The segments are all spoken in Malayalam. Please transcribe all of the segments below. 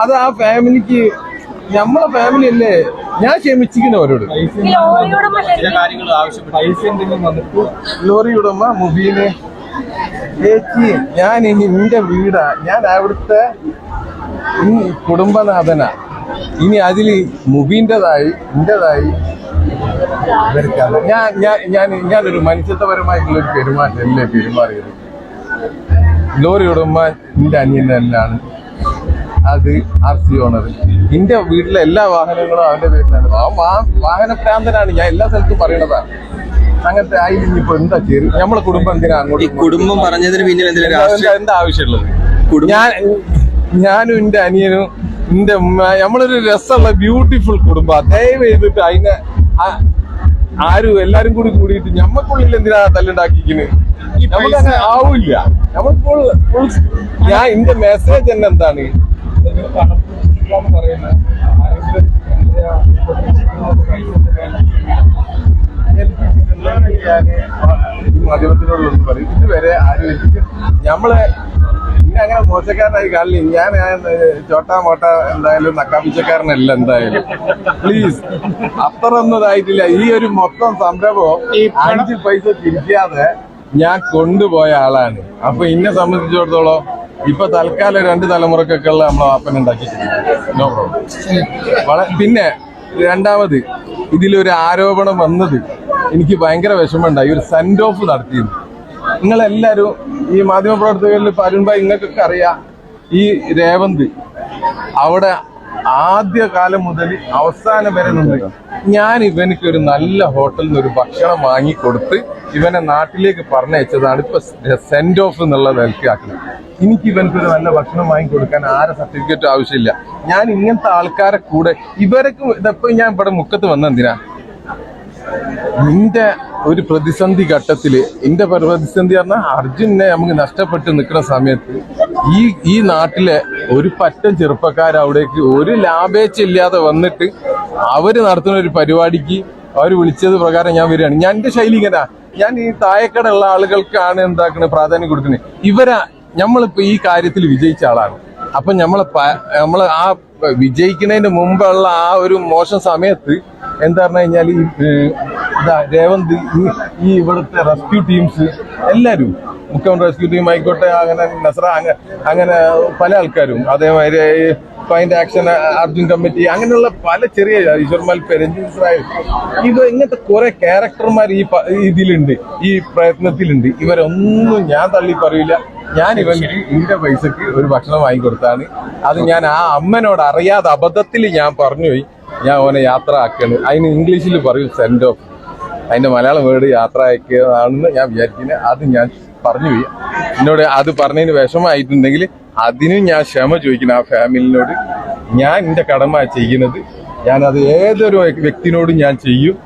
അത് ആ ഫാമിലിക്ക് നമ്മളെ ഫാമിലി അല്ലേ? ഞാൻ ക്ഷമിച്ചിരിക്കുന്നു അവരോട്. ലോറി ഉടമ മുബീന് ചേച്ചി ഞാൻ ഇനി നിന്റെ വീടാ. ഞാൻ അവിടുത്തെ ഈ കുടുംബനാഥനാ. ഇനി അതിൽ മുബീന്റെതായി നിന്റേതായി ഞാൻ ഞാൻ ഞാൻ ഞാനൊരു മനുഷ്യത്വപരമായിട്ടുള്ള ഒരു പെരുമാറ്റമല്ലേ പെരുമാറിയത്? ലോറി ഉടമ നിന്റെ അനിയൻ തന്നെയാണ്. അത് ആർ സി ഓണർ. എന്റെ വീട്ടിലെ എല്ലാ വാഹനങ്ങളും അവന്റെ പേരിലാണ്. ആ വാഹന പ്രാന്തനാണ് ഞാൻ എല്ലാ സ്ഥലത്തും പറയണതാണ് അങ്ങനത്തെ ആയി ഇനിയിപ്പോ എന്താ ചെയ്യും നമ്മളെ കുടുംബം എന്തിനാ അങ്ങോട്ട് ഈ കുടുംബം പറഞ്ഞതിന് പിന്നിൽ എന്താ ആവശ്യമുള്ളത്? കുടുംബം- ഞാൻ ഞാനും എന്റെ അനിയനും എന്റെ ഉമ്മ നമ്മളൊരു രസമുള്ള ബ്യൂട്ടിഫുൾ കുടുംബം. ദയവ് ചെയ്തിട്ട് അതിനെ ആ- ആരും എല്ലാരും കൂടി കൂടിയിട്ട് ഞമ്മക്കുള്ളിൽ എന്തിനാ തല്ലുണ്ടാക്കിക്കുന്നത് നമുക്ക് അങ്ങനെ ആവില്ല നമ്മൾ ഫുൾ ഫുൾ ഞാൻ എന്റെ മെസ്സേജ് തന്നെ എന്താണ്? മാധ്യമത്തിനോടൊന്നും പറയും. ഇതുവരെ ആരും എനിക്ക് നമ്മളെ അങ്ങനെ മോശക്കാരനായി കാണില്ല. ഞാൻ ചോട്ടാ മോട്ട എന്തായാലും നക്കാപ്പിച്ചക്കാരനല്ല എന്തായാലും. പ്ലീസ് അത്ര ഒന്നും ഇതായിട്ടില്ല ഈ ഒരു മൊത്തം സംരംഭം അഞ്ച് പൈസ തിരിക്കാതെ ഞാൻ കൊണ്ടുപോയ ആളാണ്. അപ്പൊ ഇന്നെ സംബന്ധിച്ചിടത്തോളം ഇപ്പൊ തൽക്കാലം രണ്ട് തലമുറക്കൊക്കെ ഉള്ള വാപ്പൻ ഉണ്ടാക്കിയിട്ടുണ്ട്. നോ പ്രോബ്ലം പിന്നെ രണ്ടാമത് ഇതിലൊരു ആരോപണം വന്നത് എനിക്ക് ഭയങ്കര വിഷമമുണ്ടായി. ഒരു സെൻഡ് ഓഫ് നടത്തിയിരുന്നു. നിങ്ങളെല്ലാരും ഈ മാധ്യമപ്രവർത്തകരിൽ പരുമ്പായി നിങ്ങൾക്കൊക്കെ അറിയാം. ഈ രേവന്ത് അവിടെ ആദ്യ കാലം മുതൽ അവസാനം വരെ നിന്ന് ഞാൻ ഇവനക്ക് ഒരു നല്ല ഹോട്ടലിൽ നിന്ന് ഒരു ഭക്ഷണം വാങ്ങി കൊടുത്ത് ഇവനെ നാട്ടിലേക്ക് പറഞ്ഞയച്ചതാണ് ഇപ്പൊ സെൻഡ് ഓഫ് എന്നുള്ള നിലക്കാക്കുന്നത് എനിക്ക് ഇവനക്ക് ഒരു നല്ല ഭക്ഷണം വാങ്ങി കൊടുക്കാൻ ആരെ സർട്ടിഫിക്കറ്റ് ആവശ്യമില്ല. ഞാൻ ഇങ്ങനത്തെ ആൾക്കാരെ കൂടെ ഇവരൊക്കെ ഇതപ്പോ ഞാൻ ഇവിടെ മുക്കത്ത് വന്നെന്തിനാ നിന്റെ ഒരു പ്രതിസന്ധി ഘട്ടത്തിൽ എന്റെ പ്രതിസന്ധി പറഞ്ഞാൽ അർജുനെ നമുക്ക് നഷ്ടപ്പെട്ട് നിൽക്കുന്ന സമയത്ത് ഈ ഈ നാട്ടിലെ ഒരു പറ്റം ചെറുപ്പക്കാർ അവിടേക്ക് ഒരു ലാഭേച്ഛ ഇല്ലാതെ വന്നിട്ട് അവർ നടത്തുന്ന ഒരു പരിപാടിക്ക് അവർ വിളിച്ചത് പ്രകാരം ഞാൻ വരികയാണ്. ഞാൻ എന്റെ ശൈലി ഇങ്ങനെ. ഞാൻ ഈ തായക്കട ഉള്ള ആളുകൾക്കാണ് എന്താക്കുന്നത് പ്രാധാന്യം കൊടുക്കുന്നത് ഇവരാ നമ്മളിപ്പോ ഈ കാര്യത്തിൽ വിജയിച്ച ആളാണ്. അപ്പൊ നമ്മളെ നമ്മൾ ആ വിജയിക്കുന്നതിന് മുമ്പുള്ള ആ ഒരു മോശം സമയത്ത് എന്താ പറഞ്ഞു കഴിഞ്ഞാൽ ഈ രേവന്ത് ഈ ഇവിടുത്തെ റെസ്ക്യൂ ടീംസ് എല്ലാവരും മുഖ്യമന്ത്രി റെസ്ക്യൂ ടീം ആയിക്കോട്ടെ അങ്ങനെ നസറ അങ്ങനെ പല ആൾക്കാരും അതേമാതിരി ഫൈൻഡ് ആക്ഷൻ അർജുൻ കമ്മിറ്റി അങ്ങനെയുള്ള പല ചെറിയ ഈശ്വർമാൽ പെരഞ്ജിസ്രായ ഇത് ഇങ്ങനത്തെ കുറെ ക്യാരക്ടർമാർ ഈ ഇതിലുണ്ട് ഈ പ്രയത്നത്തിലുണ്ട്. ഇവരൊന്നും ഞാൻ തള്ളി പറയില്ല ഞാൻ ഇവന് ഇന്റെ പൈസക്ക് ഒരു ഭക്ഷണം വാങ്ങിക്കൊടുത്താണ് അത് ഞാൻ ആ അമ്മനോട് അറിയാതെ അബദ്ധത്തിൽ ഞാൻ പറഞ്ഞുപോയി ഞാൻ ഓനെ യാത്ര ആക്കുകയാണ് അതിന് ഇംഗ്ലീഷിൽ പറയും സെൻഡ് ഓഫ് അതിന്റെ മലയാളം വേർഡ് യാത്ര അയക്കുന്നതാണെന്ന് ഞാൻ വിചാരിക്കുന്നത് അത് ഞാൻ പറഞ്ഞു. പോയി എന്നോട് അത് പറഞ്ഞതിന് വിഷമമായിട്ടുണ്ടെങ്കിൽ അതിനും ഞാൻ ക്ഷമ ചോദിക്കണം ആ ഫാമിലിനോട്. ഞാൻ എന്റെ കടമ ചെയ്യുന്നത് അത് ഏതൊരു വ്യക്തിനോടും ഞാൻ ചെയ്യും.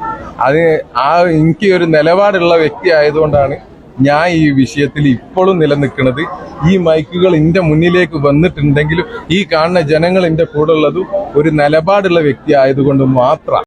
അത് ആ എനിക്ക് ഒരു നിലപാടുള്ള വ്യക്തി ആയതുകൊണ്ടാണ് ഞാൻ ഈ വിഷയത്തിൽ ഇപ്പോഴും നിലനിൽക്കുന്നത്. ഈ മൈക്കുകൾ എന്റെ മുന്നിലേക്ക് വന്നിട്ടുണ്ടെങ്കിലും ഈ കാണുന്ന ജനങ്ങൾ എന്റെ കൂടെ ഉള്ളതും ഒരു നിലപാടുള്ള വ്യക്തി ആയതുകൊണ്ട് മാത്രം.